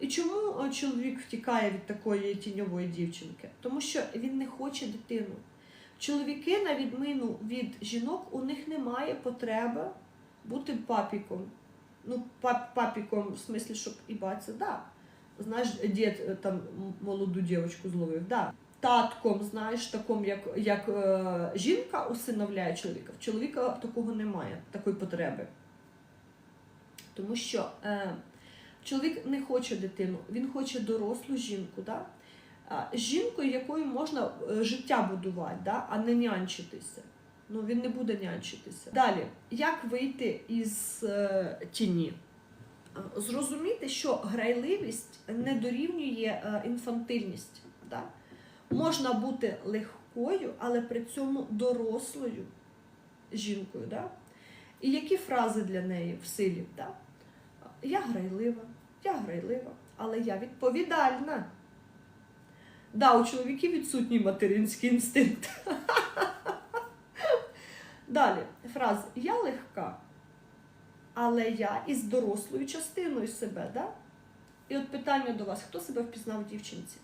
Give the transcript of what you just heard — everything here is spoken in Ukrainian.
І чому е, чоловік втікає від такої тіньової дівчинки? Тому що він не хоче дитину. Чоловіки, на відміну від жінок, у них немає потреби бути папіком. Ну, пап, папіком, в смислі, щоб і ібатися, да. Знаєш, дід е, там молоду дівчинку зловив, да. Татком, знаєш, таком, як, як е, жінка усиновляє чоловіка. В чоловіка такого немає, такої потреби. Тому що е, чоловік не хоче дитину, він хоче дорослу жінку, да? жінкою, якою можна е, життя будувати, да? а не нянчитися. Ну, він не буде нянчитися. Далі, як вийти із е, тіні? Зрозуміти, що грайливість не дорівнює е, інфантильність. Да? Можна бути легкою, але при цьому дорослою жінкою. Да? І які фрази для неї в силі? Да? Я грайлива, я грайлива, але я відповідальна. Да, у чоловіків відсутній материнський інстинкт. Далі, фраза Я легка, але я із дорослою частиною себе. Да? І от питання до вас: хто себе впізнав дівчинці?